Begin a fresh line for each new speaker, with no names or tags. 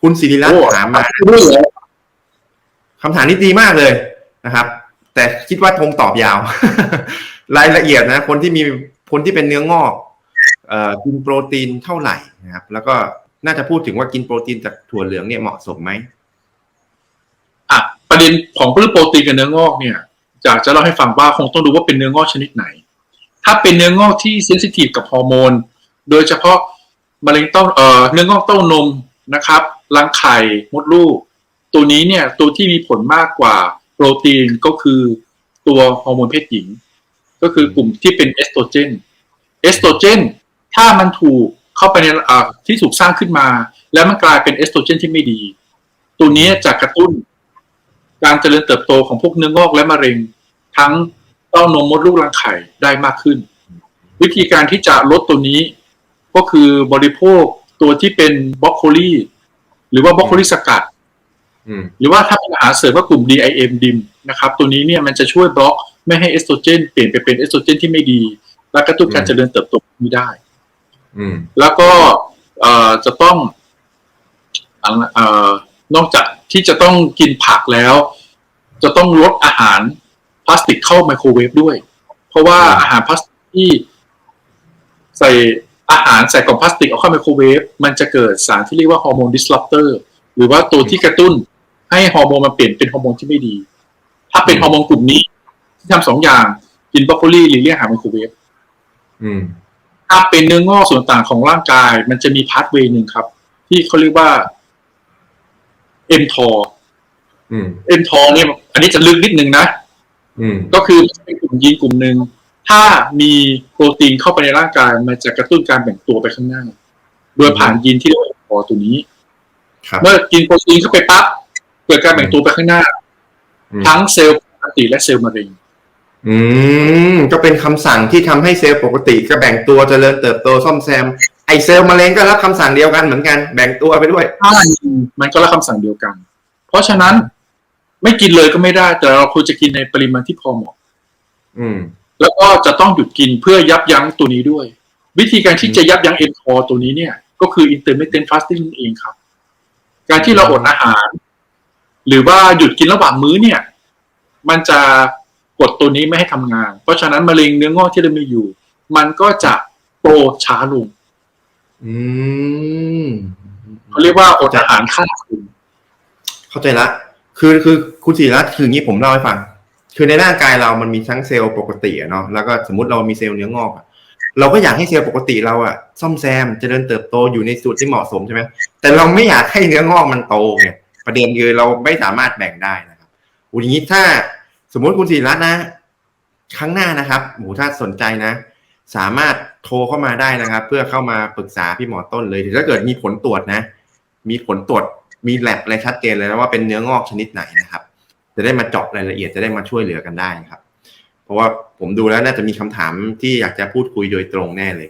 คุณศิริรัตน์ถามมาคำถามนี้ดีมากเลยนะครับ แต่คิดว่าคงตอบยาว รายละเอียดนะ คนที่มีคนที่เป็นเนื้องอกเอ่อกินโปรตีนเท่าไหร่นะครับ แล้วก็น่าจะพูดถึงว่ากินโปรตีนจากถั่วเหลืองเนี่ยเหมาะสมไหม
อะประเด็นของเรื่องโปรตีนกับเนื้องอกเนี่ยอยากจะเล่าให้ฟังว่าคงต้องดูว่าเป็นเนื้องอกชนิดไหน ถ้าเป็นเนื้องอกที่เซนซิทีฟกับฮอร์โมน โดยเฉพาะมะเร็งเต้าเอ่อเนื้องอกเต้านมนะครับ รังไข่มดลูก ตัวนี้เนี่ยตัวที่มีผลมากกว่าโปรตีนก็คือตัวฮอร์โมนเพศหญิง ก็คือกลุ่มที่เป็นเอสโตรเจนเอสโตรเจนถ้ามันถูกเข้าไปในที่ถูกสร้างขึ้นมา แล้วมันกลายเป็นเอสโตรเจนที่ไม่ดี ตัวนี้จะกระตุ้น การเจริญเติบโตของพวกเนื้องอกและมะเร็ง ทั้งเต้านมมดลูกรังไข่ได้มากขึ้น วิธีการที่จะลดตัวนี้ ก็คือบริโภคตัวที่เป็นบรอกโคลี หรือว่าบรอกโคลีสกัด
อืม
หรือว่าถ้าเป็นอาหารเสริมก็กลุ่ม DIM ดิมนะครับตัวนี้เนี่ยมันจะช่วยบล็อกไม่ให้เอสโตรเจนเปลี่ยนไปเป็นเอสโตรเจนที่ไม่ดี และกระตุ้นการเจริญเติบโตนี้ได้
อืม
แล้วก็เอ่อจะต้องเอ่อนอกจากที่จะต้องกินผักแล้ว จะต้องลดอาหารพลาสติกเข้าไมโครเวฟด้วย เพราะว่า
อืม
อาหารพลาสติกที่ใส่ อาหารใส่กล่องพลาสติกเอาเข้าไมโครเวฟมันจะเกิดสารที่เรียกว่าฮอร์โมนดิสลอปเตอร์หรือว่าตัวที่กระตุ้นให้ฮอร์โมนมันเปลี่ยนเป็นฮอร์โมนที่ไม่ดี ถ้าเป็นฮอร์โมนกลุ่มนี้ที่ทำสองอย่างกินบรอกโคลีหรือเลี่ยงอาหารไมโครเวฟ
อืม
ถ้าเป็นเนื้องอกส่วนต่างของร่างกาย มันจะมีพาสเวย์หนึ่งครับ ที่เขาเรียกว่าเอ็มทอ
อืม
เอ็มทอเนี่ย อันนี้จะลึกนิดนึงนะ
อืม
ก็คือเป็นกลุ่มยีนกลุ่มหนึ่ง ถ้ามีโปรตีนเข้าไปในร่างกายมันจะกระตุ้นการแบ่งตัวไปข้างหน้า โดยผ่านยีนที่เรียกว่า M4 ตัวนี้
ครับ
เมื่อกินโปรตีนเข้าไปปั๊บเกิดการแบ่งตัวไปข้างหน้า
อืม
ทั้งเซลล์ปกติและเซลล์มะเร็ง
อืมก็เป็นคำสั่งที่ทำให้เซลล์ปกติก็แบ่งตัวเจริญเติบโตซ่อมแซมไอเซลล์มะเร็งก็รับคำสั่งเดียวกันเหมือนกัน แบ่งตัวไปด้วย
ถ้ามันก็รับคำสั่งเดียวกัน เพราะฉะนั้นไม่กินเลยก็ไม่ได้ แต่เราควรจะกินในปริมาณที่พอเหมาะ
อืม
แล้วก็จะต้องหยุดกินเพื่อยับยั้งตัวนี้ด้วย วิธีการที่จะยับยั้งเอ็นคอตัวนี้เนี่ย ก็คือ intermittent fasting นั่นเองครับ การที่เราอดอาหาร หรือว่าหยุดกินระหว่างมื้อเนี่ย มันจะกดตัวนี้ไม่ให้ทำงาน เพราะฉะนั้นมะเร็งเนื้องอกที่เรามีอยู่ มันก็จะโตช้าลง
อืม
เขาเรียกว่าอดอาหารข้ามคืน
เข้าใจละ คือคือคุณศิริรัตน์คืออย่างนี้ผมเล่าให้ฟัง คือในร่างกายเรามันมีทั้งเซลล์ปกติเนาะแล้วก็สมมติเรามีเซลล์เนื้องอกเราก็อยากให้เซลล์ปกติเราอะซ่อมแซมเจริญเติบโตอยู่ในสูตรที่เหมาะสมใช่ไหมแต่เราไม่อยากให้เนื้องอกมันโตไงประเด็นคือเราไม่สามารถแบ่งได้นะครับอูอย่างนี้ถ้าสมมติคุณศิรัตน์นะ ครั้งหน้านะครับโหถ้าสนใจนะ สามารถโทรเข้ามาได้นะครับ เพื่อเข้ามาปรึกษาพี่หมอต้นเลยถ้าเกิดมีผลตรวจนะ มีผลตรวจมีแลบอะไรชัดเจนเลยนะว่าเป็นเนื้องอกชนิดไหนนะครับ จะได้มาเจาะรายละเอียดจะได้มาช่วยเหลือกันได้ครับ เพราะว่าผมดูแล้วน่าจะมีคำถามที่อยากจะพูดคุยโดยตรงแน่เลย